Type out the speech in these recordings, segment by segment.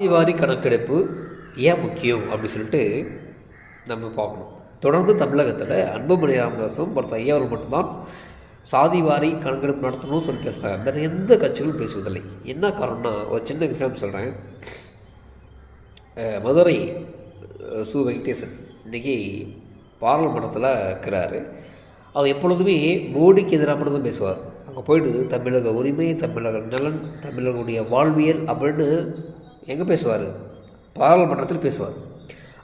சாதிவாரி கணக்கெடுப்பு ஏன் முக்கியம் அப்படின்னு சொல்லிட்டு நம்ம பார்க்கணும். தொடர்ந்து தமிழகத்தில் அன்புமணி ராமதாஸும் ஒருத்தர் ஐயாவும் மட்டும்தான் சாதிவாரி கணக்கெடுப்பு நடத்தணும்னு சொல்லி பேசுகிறாங்க வேறு எந்த கட்சிகளும் பேசுவதில்லை. என்ன காரணம்னா ஒரு சின்ன எக்ஸாம்பிள் சொல்கிறேன் மதுரை சு வெங்கடேசன் இன்றைக்கி பாராளுமன்றத்தில் இருக்கிறாரு. அவர் எப்பொழுதுமே மோடிக்கு எதிராக மட்டும் தான் பேசுவார். அங்கே போயிட்டு தமிழக உரிமை தமிழக நலன் தமிழர்களுடைய வாழ்வியல் அப்படின்னு எங்கே பேசுவார்? பாராளுமன்றத்தில் பேசுவார்.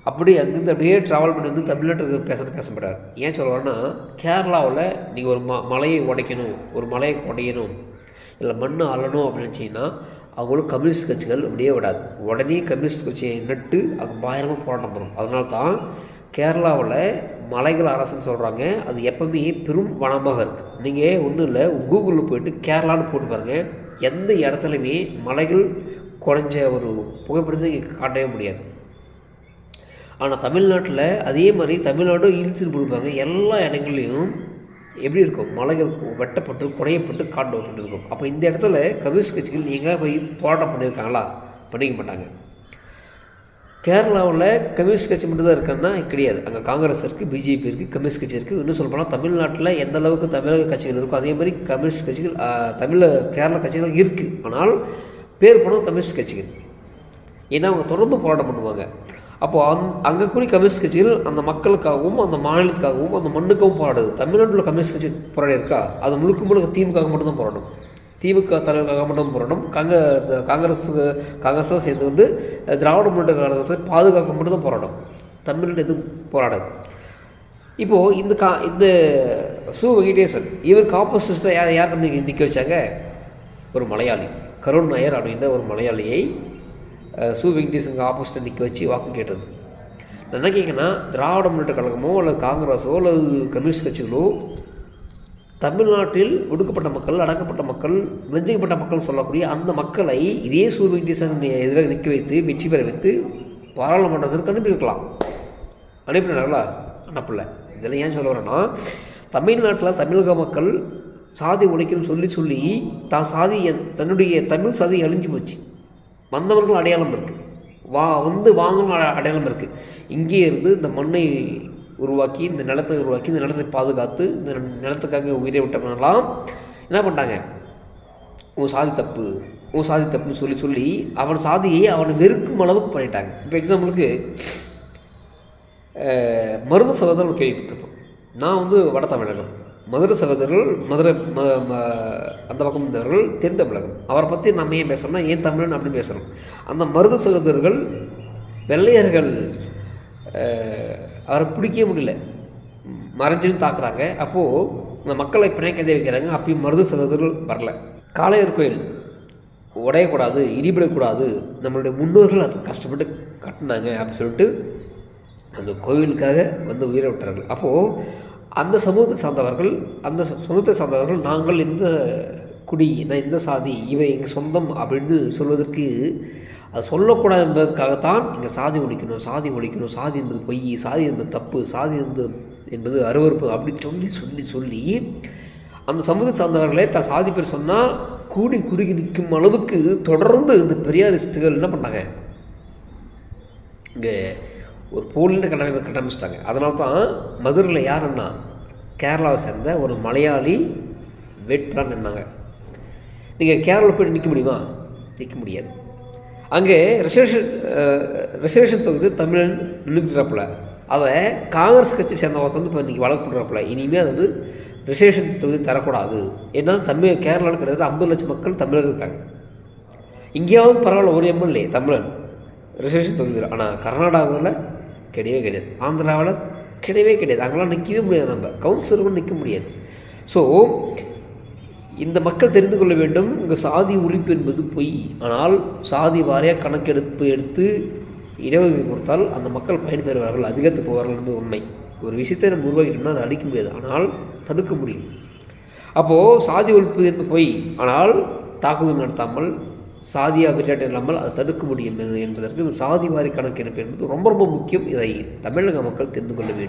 அப்படி அங்கேருந்து அப்படியே ட்ராவல் பண்ணி வந்து தமிழ்நாட்டுக்கு பேச பேச மாட்டார் ஏன் சொல்லுவாருன்னா கேரளாவில் நீங்கள் ஒரு ம மலையை உடைக்கணும் ஒரு மலையை உடையணும் இல்லை மண் அள்ளணும் அப்படின்னு நினச்சிங்கன்னா அவங்களும் கம்யூனிஸ்ட் கட்சிகள் அப்படியே விடாது. உடனே கம்யூனிஸ்ட் கட்சியை நட்டு அது பயங்கரமாக போராட்டம் வரும் அதனால தான் கேரளாவில் மலைகள் அரசுன்னு சொல்கிறாங்க அது எப்பவுமே பெரும் வனமாக இருக்குது நீங்கள் ஒன்றும் இல்லை கூகுளில் போயிட்டு கேரளான்னு போட்டு பாருங்கள் எந்த இடத்துலையுமே மலைகள் குறைஞ்ச ஒரு புகைப்படத்தை இங்கே காட்டவே முடியாது. ஆனால் தமிழ்நாட்டில் அதே மாதிரி தமிழ்நாடும் ஹில்ஸ்னு போடுவாங்க எல்லா இடங்கள்லையும் எப்படி இருக்கும்? மலைகள் வெட்டப்பட்டு குறையப்பட்டு காட்டப்பட்டு இருக்கும். அப்போ இந்த இடத்துல கம்யூனிஸ்ட் கட்சிகள் எங்கே போய் போராட்டம் பண்ணியிருக்காங்களா? பண்ணிக்க மாட்டாங்க. கேரளாவில் கம்யூனிஸ்ட் கட்சி மட்டும் தான் இருக்கான்னா கிடையாது. அங்கே காங்கிரஸ் இருக்குது பிஜேபி இருக்குது கம்யூனிஸ்ட் கட்சி இருக்குது இன்னும் சொல்ல போனால் தமிழ்நாட்டில் எந்த அளவுக்கு தமிழக கட்சிகள் இருக்கோ அதே மாதிரி கம்யூனிஸ்ட் கட்சிகள் தமிழ கேரள கட்சிகள் இருக்குது ஆனால் பேர் போனது கம்யூனிஸ்ட் கட்சிகள். ஏன்னா அவங்க தொடர்ந்து போராட்டம் பண்ணுவாங்க. அப்போது அந் அங்கே கூடிய கம்யூனிஸ்ட் கட்சிகள் அந்த மக்களுக்காகவும் அந்த மாநிலத்துக்காகவும் அந்த மண்ணுக்காகவும் போராடுது. தமிழ்நாட்டில் கம்யூனிஸ்ட் கட்சி போராடி இருக்கா? அது முழுக்க முழுக்க திமுக மட்டும்தான் போராடும் திமுக தலைவருக்காக மட்டும் போராடும் காங்க இந்த காங்கிரஸ் காங்கிரஸ் தான் சேர்ந்து கொண்டு திராவிட முன்னேற்ற கழகத்தை பாதுகாக்க மட்டும் தான் போராடும் தமிழ்நாடு எதுவும் போராடாது. இப்போது இந்த கா இந்த சு வெங்கடேசன் இவருக்கு ஆப்போசிஸ்டாக யார் யார் நிற்க வச்சாங்க? ஒரு மலையாளி. கருண் நாயர் அப்படின்ற ஒரு மலையாளியை அஹ், சு வெங்கடேசனுக்கு ஆப்போசிட்டாக நிற்க வச்சு வாக்கு கேட்டது. நான் என்ன கேட்கனா திராவிட முன்னேற்ற கழகமோ அல்லது காங்கிரஸோ அல்லது கம்யூனிஸ்ட் கட்சிகளோ தமிழ்நாட்டில் ஒடுக்கப்பட்ட மக்கள் அடக்கப்பட்ட மக்கள் வெஞ்சிக்கப்பட்ட மக்கள் சொல்லக்கூடிய அந்த மக்களை இதே சு வெங்கடேசன் எதிராக நிற்க வைத்து வெற்றி பெற வைத்து பாராளுமன்றத்திற்கு அனுப்பியிருக்கலாம். அனுப்பினார்களா? அனுப்பல. இதெல்லாம் ஏன் சொல்ல வரேன்னா தமிழ்நாட்டில் தமிழக மக்கள் சாதி ஒழிக்கணும்னு சொல்லி சொல்லி தான் சாதி தன்னுடைய தமிழ் சாதி அழிஞ்சு போச்சு. வந்தவர்கள் அடையாளம் இருக்குது வா வந்து வாங்கணும் அடையாளம் இருக்குது இங்கே இருந்து இந்த மண்ணை உருவாக்கி இந்த நிலத்தை உருவாக்கி இந்த நிலத்தை பாதுகாத்து இந்த நிலத்துக்காக உயிரை விட்டவனெல்லாம் என்ன பண்ணிட்டாங்க? உன் சாதி தப்பு உன் சாதி தப்புன்னு சொல்லி சொல்லி அவன் சாதியை அவனை வெறுக்கும் அளவுக்கு பண்ணிட்டாங்க. இப்போ எக்ஸாம்பிளுக்கு மருத சகோதரன் கேள்விப்பட்டிருப்போம். நான் வந்து வட தமிழகம். மதுரை சகோதரர்கள் மதுரை ம அந்த பக்கம் இருந்தவர்கள் தென் தமிழகம். அவரை பற்றி நம்ம ஏன் பேசுகிறோம்னா ஏன் தமிழன் அப்படின்னு பேசுகிறோம் அந்த மருத சகோதரர்கள் வெள்ளையர்கள் அவரை பிடிக்கவே முடியல. மறைஞ்சுன்னு தாக்குறாங்க. அப்போது இந்த மக்களை பிணைக்கதை வைக்கிறாங்க. அப்பயும் மருத சகோதரர்கள் வரல. காளையர் கோயில் உடையக்கூடாது இடிபடக்கூடாது. நம்மளுடைய முன்னோர்கள் அது கஷ்டப்பட்டு கட்டினாங்க அப்படின்னு சொல்லிட்டு அந்த கோவிலுக்காக வந்து உயிரை விட்டார்கள். அப்போது அந்த சமூகத்தை சார்ந்தவர்கள் அந்த சமூகத்தை சார்ந்தவர்கள் நாங்கள் இந்த குடி நான் இந்த சாதி இவை எங்கள் சொந்தம் அப்படின்னு சொல்வதற்கு அது சொல்லக்கூடாது என்பதற்காகத்தான் இங்கே சாதி ஒழிக்கணும் சாதி ஒழிக்கணும் சாதி என்பது பொய் சாதி என்பது தப்பு சாதி என்பது என்பது அருவருப்பு அப்படின்னு சொல்லி சொல்லி சொல்லி அந்த சமூகத்தை சார்ந்தவர்களே தான் சாதி பேர் சொன்னால் கூடி குறுகி நிற்கும் அளவுக்கு தொடர்ந்து இந்த பெரியாரிஸ்ட்டுகள் என்ன பண்ணாங்க? இங்கே ஒரு போலின கட்டமைப்பை கட்டமைச்சிட்டாங்க. அதனால தான் மதுரையில் யாருன்னா கேரளாவை சேர்ந்த ஒரு மலையாளி வேட்பாளர் நின்னாங்க. நீங்கள் கேரளாவில் போய் நிற்க முடியுமா? நிற்க முடியாது. அங்கே ரிசர்வேஷன் ரிசர்வேஷன் தொகுதி தமிழன் நின்றுக்கிறாப்புல அதை காங்கிரஸ் கட்சி சேர்ந்த ஒருத்தர் வந்து இப்போ இன்றைக்கி வழக்கு போடுறாப்புல இனிமேல் அது வந்து ரிசர்வேஷன் தொகுதி தரக்கூடாது. ஏன்னா தமிழ் கேரளாவில் கிட்டத்தட்ட ஐம்பது லட்சம் மக்கள் தமிழர் இருக்காங்க. இங்கேயாவது பரவாயில்ல ஒரு எம்எல்ஏ தமிழன். ரிசர்வேஷன் தொகுதி ஆனால் கர்நாடகாவில் கிடையவே கிடையாது. ஆந்திராவில் கிடையவே கிடையாது. அங்கெல்லாம் நிற்கவே முடியாது நம்ம. கவுன்சிலரும் நிற்க முடியாது. ஸோ இந்த மக்கள் தெரிந்து கொள்ள வேண்டும் இங்கே சாதி ஒழிப்பு என்பது பொய். ஆனால் சாதி வாரியாக கணக்கெடுப்பு எடுத்து இடஒதுக்கீடு கொடுத்தால் அந்த மக்கள் பயன்பெறுவார்கள் அதிகத்து போவார்கள் என்பது உண்மை. ஒரு விஷயத்தை நம்ம உருவாக்கிட்டோம்னா அதை அழிக்க முடியாது. ஆனால் தடுக்க முடியும். அப்போது சாதி ஒழிப்பு என்பது பொய். ஆனால் தாக்குதல் நடத்தாமல் சாதியாக விளையாட்டு இல்லாமல் அதை தடுக்க முடியும் என்பதற்கு இந்த சாதி வாரி கணக்கெடுப்பு என்பது ரொம்ப ரொம்ப முக்கியம். இதை தமிழக மக்கள் தெரிந்து கொள்ள வேண்டும்.